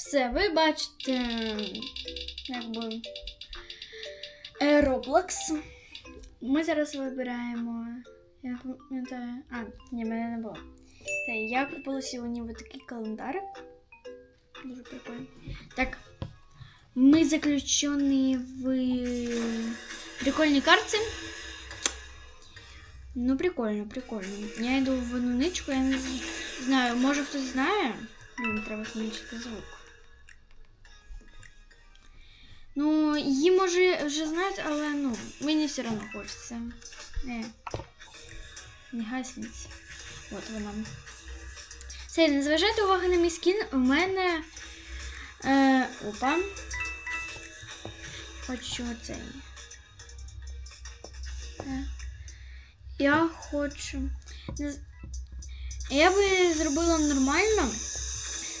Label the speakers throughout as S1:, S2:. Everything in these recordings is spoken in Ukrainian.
S1: Все, ви бачите, якби Roblox. Ми зараз вибираємо. Я пам'ятаю. А, ні, мене не було. Це я купила сьогодні ось такий календарик. Дуже прикольний. Так. Мы заключены в прикольной карте. Ну, прикольно, прикольно. Я йду в одну ничку, я не знаю, може хтось знає. Мені треба зменшити звук. Ну, її може вже знають, але ну, мені все одно хочеться. Не, не гасніть. От вона. Все, не зважайте уваги на мій скін. У мене. Е, опа. Хочу цей. Е, Я хочу. Я би зробила нормально.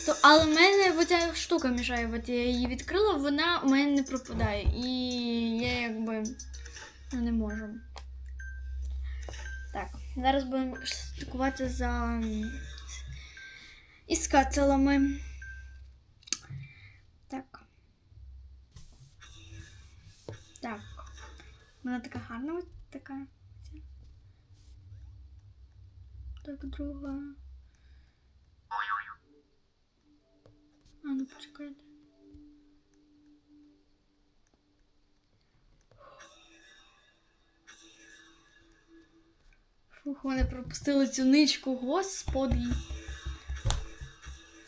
S1: То, але в мене оця штука мішає. От я її відкрила, вона у мене не пропадає. І я якби ну, не можу. Так, зараз будемо слідкувати за іскателами. Так. Так. Вона така гарна, така. Так, друга. А, ну почекайте. Фух, вони пропустили цю ничку, господи.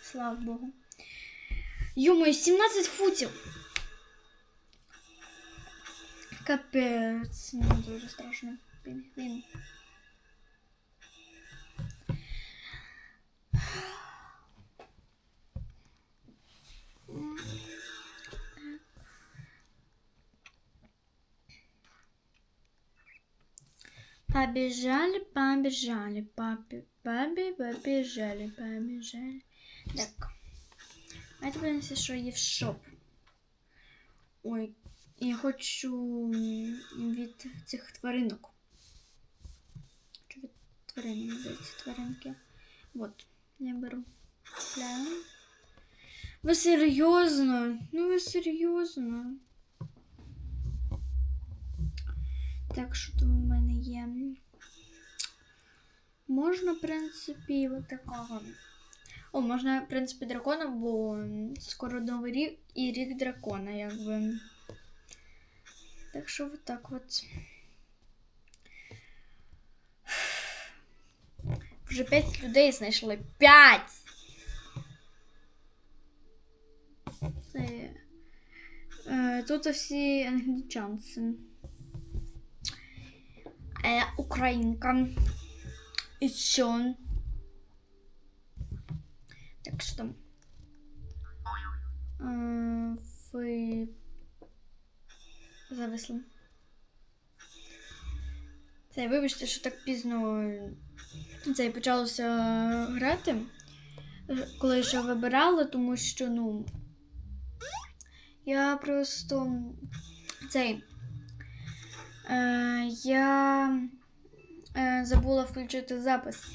S1: Слава Богу. Йому 17 футів. Капець, мені дуже страшно. Пінгвін. Побежали, побежали, папи, папи, побежали, побежали. Так. Давайте подивимося, що є в шоп. Ой, я хочу від цих тваринок. Чи від тварин, здається, тваринки. От, я беру. Купляю. Ви серйозно? Ну ви серйозно? Так, що там у мене є? Можна, в принципі, от такого. О, можна, в принципі, дракона, бо скоро новий рік і рік дракона, якби. Так що от так от. Вже п'ять людей знайшли. П'ять! Це... Е, тут всі англічанці. Е, українка. І що? Так що? Е, ви зависли. Це, вибачте, що так пізно це почалося грати, коли ще вибирала, тому що, ну. Я просто цей. Е, я е, забула включити запис.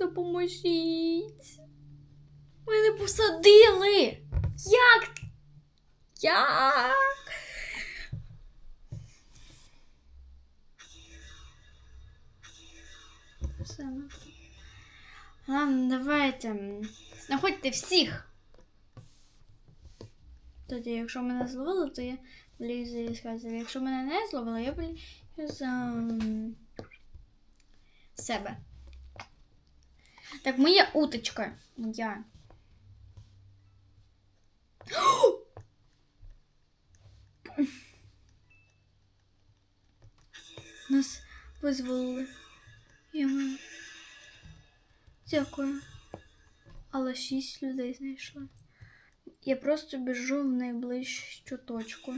S1: Допоможіть. Мене посадили. Як? Як? Ладно, давайте. Знаходьте всіх. Тоді, якщо мене зловили, то я влізу і сказати. Якщо мене не зловили, я влізу за себе. Так, моя уточка. Моя. Нас визволили. Я маю. Дякую. Але шість людей знайшли. Я просто біжу в найближчу точку.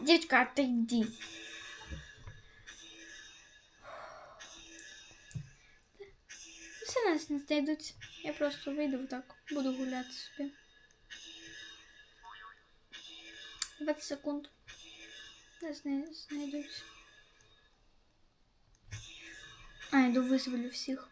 S1: Дівчка, отойди. Все нас не знайдуть. Я просто вийду так, буду гуляти собі. 20 секунд. Не знай- знайдусь. А, йду визволю всіх.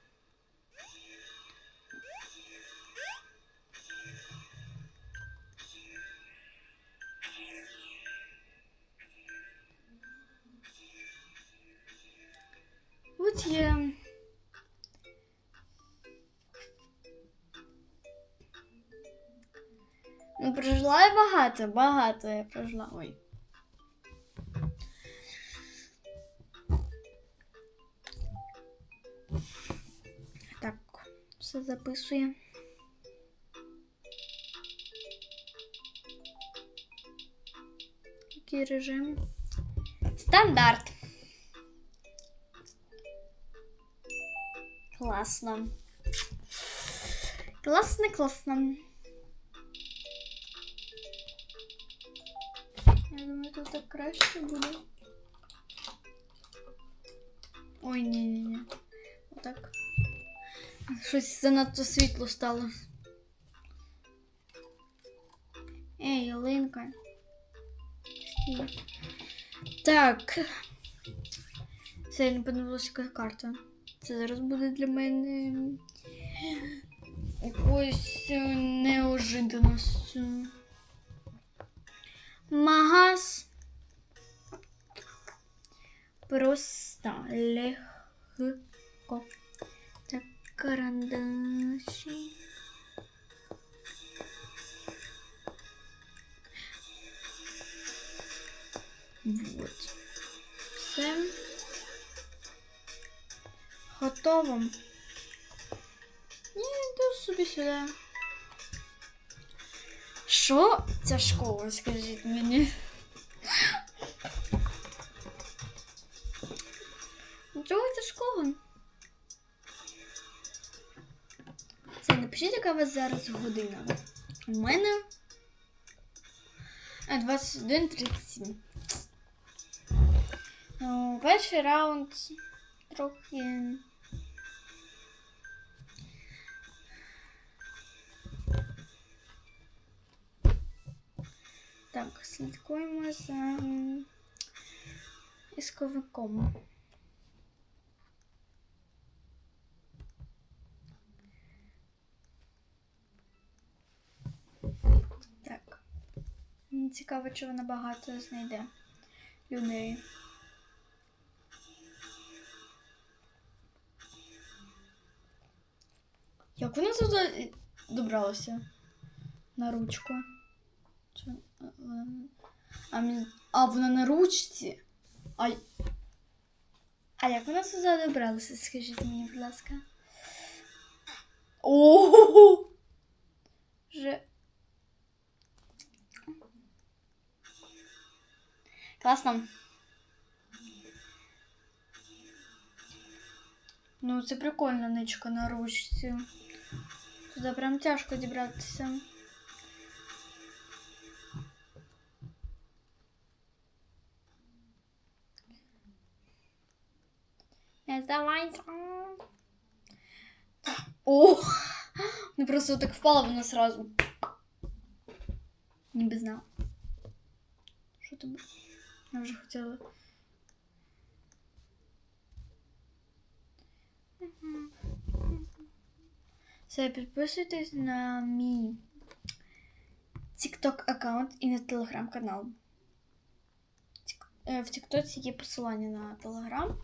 S1: От є. Ну, прожила я багато, багато я прожила. Ой. все записує. Який режим? Стандарт. Класно. Класно, класно. Я думаю, тут так краще буде. Ой, ні, ні, ні. Отак. Щось занадто світло стало. Ей, ялинка. Так. Це не подивилася, яка карта. Це зараз буде для мене якоюсь е, неожиданістю. Магаз. Просто легко. Так, карандаші. Вот. Все. Готово. І йду собі сюди. Що ця школа, скажіть мені? Чого ця школа? Напишіть, яка у вас зараз година. У мене е, 21.37. Ну, перший раунд трохи. Так, слідкуємо за ісковиком. Так. Мені Цікаво, чи вона багато знайде людей. Як вона туди добралася? На ручку. Чи, е, вона... А, мені- а вона на ручці. А... а як вона сюди добралася? Скажіть мені, будь ласка. О! Же... Класно. Ну, це прикольна ничка на ручці. Туди прям тяжко дібратися. Не здавайся. Так. О! Ну просто так впала вона сразу. Ніби знала. Що там? Я вже хотіла. Все, підписуйтесь на мій TikTok аккаунт і на телеграм канал. В TikTok є посилання на телеграм.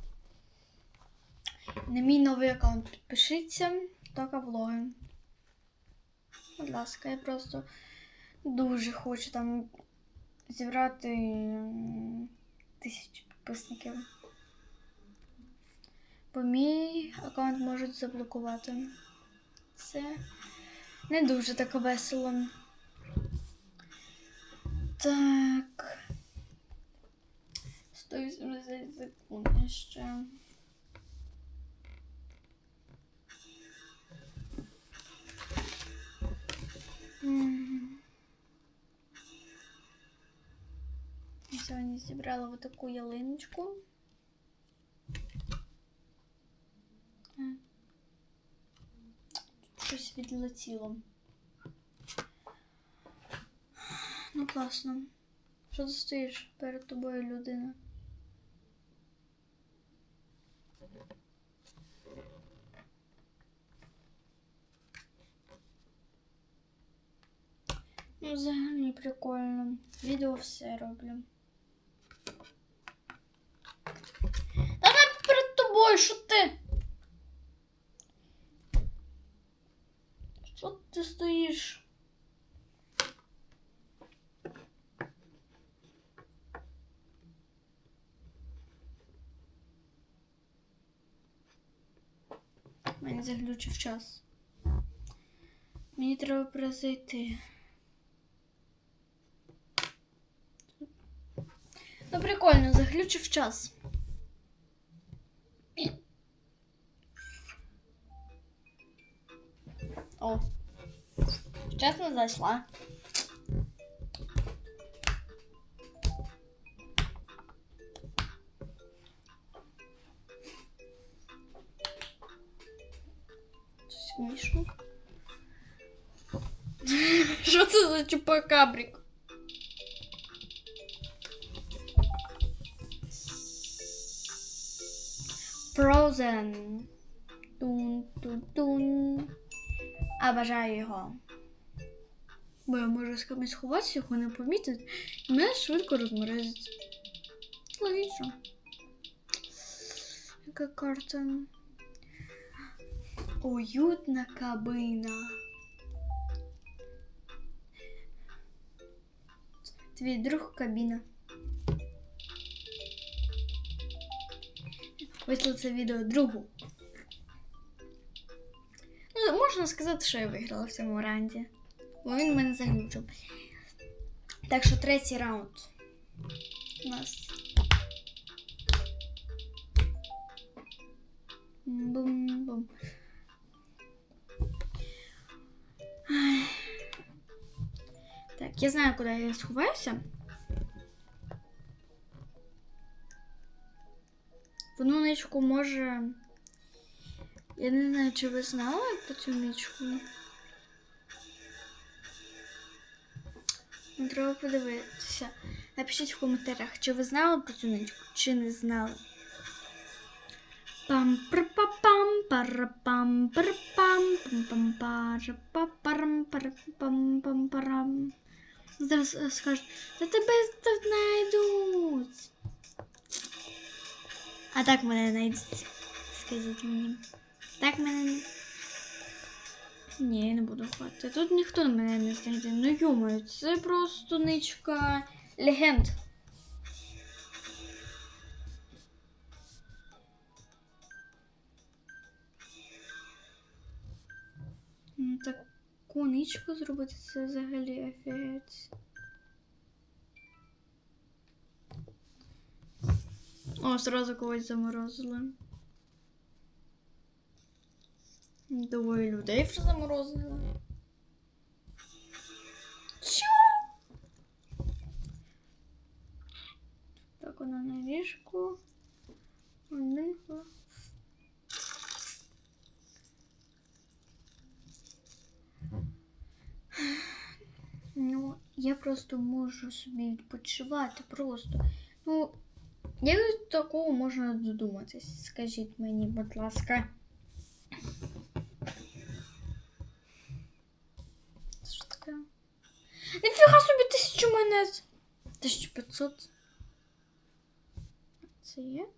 S1: На мій новий аккаунт підпишіться. Тока влоги. Будь ласка, я просто дуже хочу там зібрати тисячу підписників. Бо мій аккаунт можуть заблокувати. Це не дуже так весело. Так. 180 секунд ще. Мгм. Я Сьогодні зібрала вот таку ялиночку. А. Щось відлетіло. Ну, класно. Що ти стоїш перед тобою людина? Ну, взагалі прикольно. Відео все роблю. Давай перед тобою, що ти? Що ти стоїш? Мені заглючив час. Мені треба перезайти. Ну, прикольно, заглючив час. О, вчасно зайшла. Смішно. Що це за чупакабрик? Frozen. Тун-тун-тун. А бажаю його. Бо я можу з кимось сховатися, його не помітить, і мене швидко розморозить. Логічно. Яка карта? Уютна кабина. Твій друг кабіна. Вийшло це відео другу. Можна сказати, що я виграла в цьому раунді. Бо він мене заглючив. Так що третій раунд. У нас. Бум-бум. Так, я знаю, куди я сховаюся. В одну може. Я не знаю, чи ви знали про цю ничку. Ну, Треба подивитися. Напишіть в коментарях, чи ви знали про цю ничку, чи не знали. пам пр па пам пар пам пам пам пам пар па парам пар пам пам парам Зараз е, скажуть, та тебе тут знайдуть. А так мене знайдуть. Скажіть мені. Так мене не. Ні, не буду хватити. Тут ніхто на мене не знайде. Ну йомаю, це просто ничка легенд. Ну, Таку ничку зробити це взагалі офігеть. О, сразу когось заморозили. Двоє людей вже заморозили. Чо? Так, вона на ліжку. Один. Ну, я просто можу собі відпочивати просто. Ну, як до такого можна додуматись? Скажіть мені, будь ласка. Це Що таке? Ніфіга собі тисячу монет. 1500. Це є?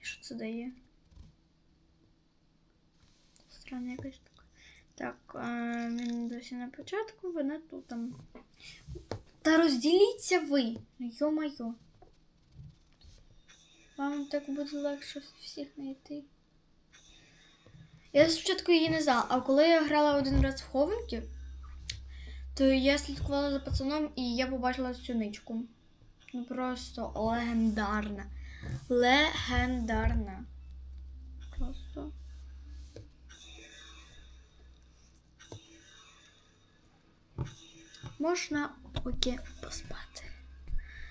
S1: І що це дає? Странна якась штука. Так, він досі на початку, вона тут там. Та розділіться ви. Ну, Йо-майо. Вам так буде легше всіх знайти. Я спочатку її не знала, а коли я грала один раз в хованки, то я слідкувала за пацаном і я побачила цю ничку. Ну просто легендарна. Легендарна. Просто. Можна поки поспати.